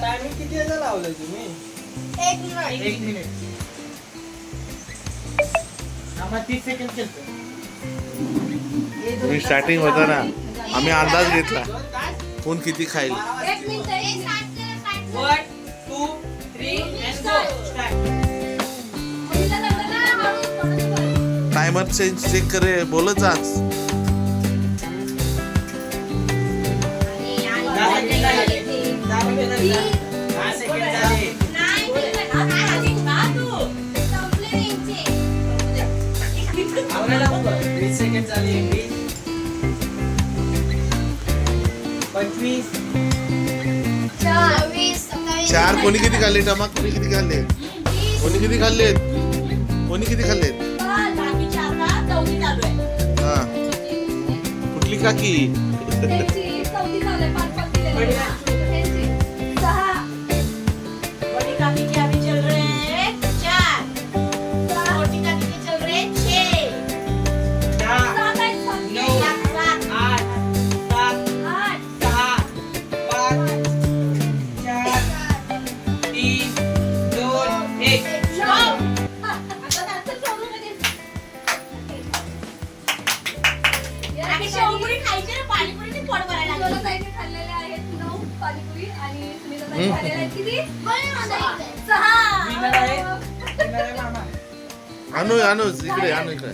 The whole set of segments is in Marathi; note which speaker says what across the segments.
Speaker 1: टायमिंग किती वेळा लावलंय तुम्ही
Speaker 2: एक मिनिट
Speaker 3: एक मिनिट आम्हाला तीस सेकंड केलं
Speaker 4: तुम्ही स्टार्टिंग होता ना. आम्ही अंदाज घेतला. कोण किती खाईल?
Speaker 2: एक मिनिट.
Speaker 3: सेकंड झाले वीस पंचवीस
Speaker 4: चार कोणी किती खाल्ले? टमाक कोणी किती खाल्ले? कोणी किती खाल्ले? कोणी किती खाल्लेत काकी
Speaker 2: आणू
Speaker 4: आणू इकडे आणू इकडे.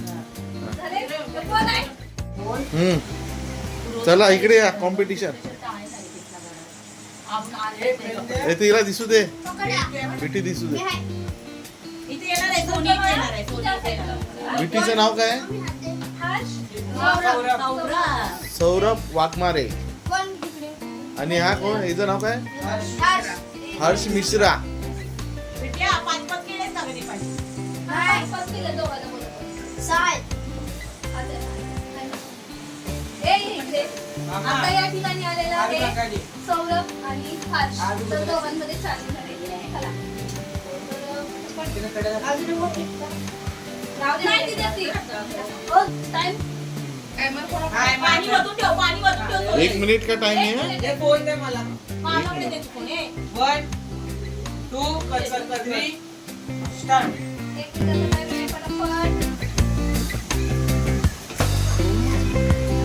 Speaker 4: चला इकडे या कॉम्पिटिशन हे तिला दिसू दे. बिटी दिसू दे. बिटीचं नाव काय.
Speaker 3: सौरभ
Speaker 4: वाघमारे. आणि हा कोण हिचं नाव काय हर्ष मिश्रा.
Speaker 2: आता या ठिकाणी आलेला
Speaker 1: आलू
Speaker 2: आहे. सौरभ आणि हर्ष तर
Speaker 1: नका.
Speaker 2: दोघांमध्ये चालू झालेली आहे चला. तर आपण-
Speaker 1: तिने कडे दाखव.
Speaker 2: राहू दे, नाही तिथे ती. हो, time.
Speaker 3: हाय, पाणी वतून ठेव पाणी वतून ठेव थोडं.
Speaker 4: एक मिनिट का टाइम आहे.
Speaker 1: हे फोन दे मला.
Speaker 3: दे तू फोन, ए.
Speaker 1: One two three start.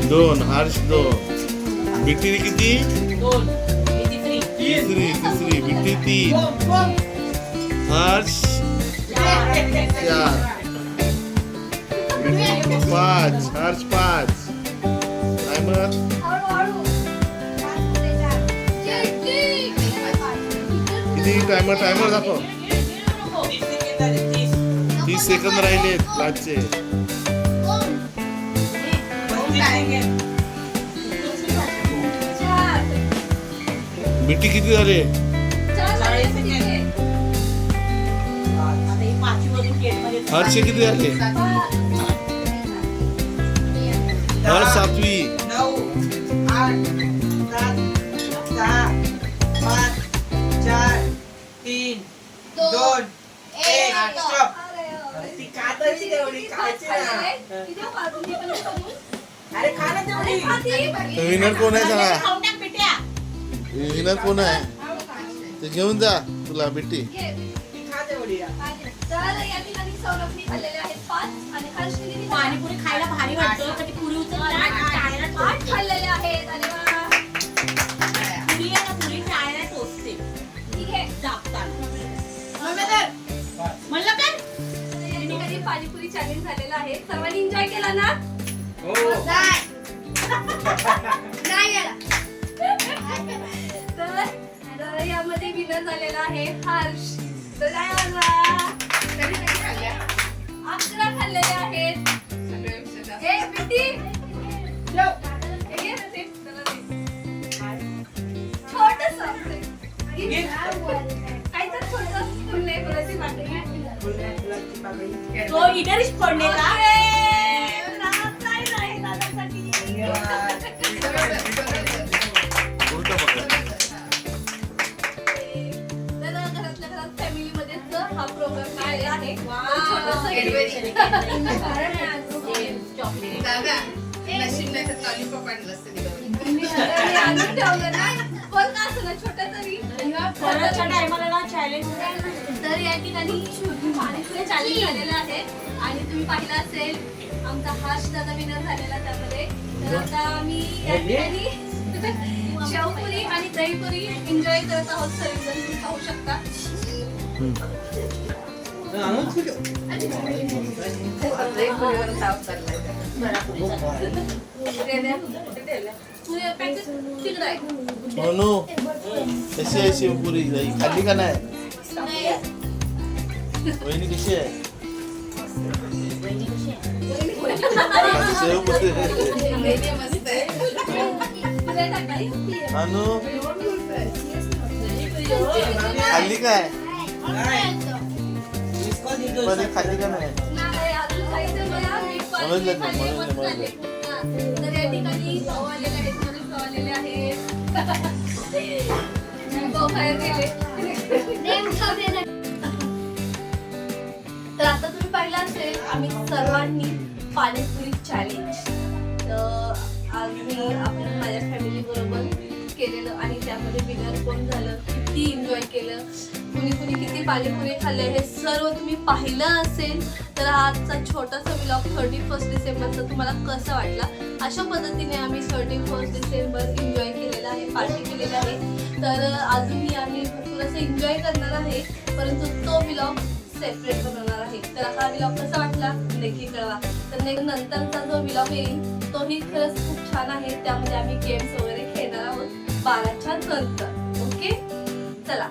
Speaker 4: दोन हर्ष दोन. बिटी किती?
Speaker 3: दोन. तिसरी
Speaker 4: तिसरी तिसरी बिटी तीन. हर्ष चार. पाच हर्ष पाच. काय
Speaker 2: मग किती?
Speaker 4: टायमर टायमर जातो
Speaker 1: तीस
Speaker 4: सेकंद राहिले
Speaker 2: पाचचे
Speaker 4: मिठी किती झाले?
Speaker 2: चार
Speaker 4: हर्ष किती झाले? हर्ष सातवी
Speaker 1: नऊ आठ सात सहा पाच चार तीन दोन एक स्टॉप. ती काताची तेवढी खायची ना. अरे खा ना तेवढी.
Speaker 4: विनर कोण आहे सांगा. विनर कोण आहे? ते घेऊन जा तुला बिटी.
Speaker 2: घे.
Speaker 1: ती खा तेवढी
Speaker 2: तर या ठिकाणी सौरभने खाल्लेले आहेत पाच आणि हर्षने?
Speaker 3: पाणीपुरी खायला भारी वाटतं ती पुरी
Speaker 2: आठ
Speaker 3: टोचते.
Speaker 2: खाल्लेले आहेत. आणि वा.
Speaker 3: पुरी आहे ना पुरी टाळ्याला टोचते
Speaker 2: ठीक आहे.
Speaker 3: दाबतात
Speaker 1: पाच
Speaker 3: म्हणलं काय
Speaker 2: तर या ठिकाणी पाणीपुरी चॅलेंज झालेला आहे. सर्वांनी एन्जॉय केला ना?
Speaker 1: हो.
Speaker 2: तर तर यामध्ये विनर झालेला आहे हर्ष. तर? अकरा खाल्लेले आहेत. ए. छोटंसं. काहीतरी छोटंसं फुल नाही फुलाची पाकळी
Speaker 3: तो पडले का?
Speaker 2: तर या ठिकाणी पाणीपुरी चालू झालेलं आहे आणि तुम्ही पाहिलं असेल आमचा हाच दादा विनर झालेला त्यामध्ये तर आता आम्ही या ठिकाणी शेवपुरी आणि दहीपुरी एन्जॉय करत आहोत सर्वजण तुम्ही पाहू शकता
Speaker 5: दहीपुरीवर ताव चाललाय
Speaker 2: पुरी पॅकेट तिकडं आहे
Speaker 4: म्हणू कशी आहे शिवपुरी दही खाल्ली का नाही वहिनी कशी आहे शेवपुरी
Speaker 5: मस्त आहे
Speaker 2: पुऱ्या टाकाई.
Speaker 4: अनु खाल्ली काय का नाही?
Speaker 2: पण
Speaker 4: समजलं समजलं.
Speaker 2: हा, तर या ठिकाणी भाऊ आलेले आहेत मनोज भाऊ आलेले आहेत भाऊ बाहेर गेले. तर आता तुम्ही पाहिलं असेल आम्ही सर्वांनी पाणीपुरी चॅलेंज तर आज मी आपल्या माझ्या फॅमिली बरोबर केलेलं आणि त्यामध्ये विनर कोण झालं किती एन्जॉय केलं. कुणी कुणी किती पाणीपुरी खाल्ले हे सर्व तुम्ही पाहिलं असेल तर आजचा छोटासा व्लॉग थर्टी फर्स्ट डिसेंबरचा तुम्हाला कसा वाटला? अशा पद्धतीने आम्ही थर्टी फर्स्ट डिसेंबर एन्जॉय केलेला आहे पार्टी केलेली आहे. तर अजूनही आम्ही भरपूर असं एन्जॉय करणार आहे परंतु तो विलॉग सेपरेट बनवणार आहे. तर हा ब्लॉग कसा वाटला? नक्की कळवा. तर नंतरचा जो विलॉग येईल तोही खरंच खूप छान आहे. त्यामध्ये आम्ही गेम्स वगैरे खेळणार आहोत. बाराच्या नंतर. ओके? चला.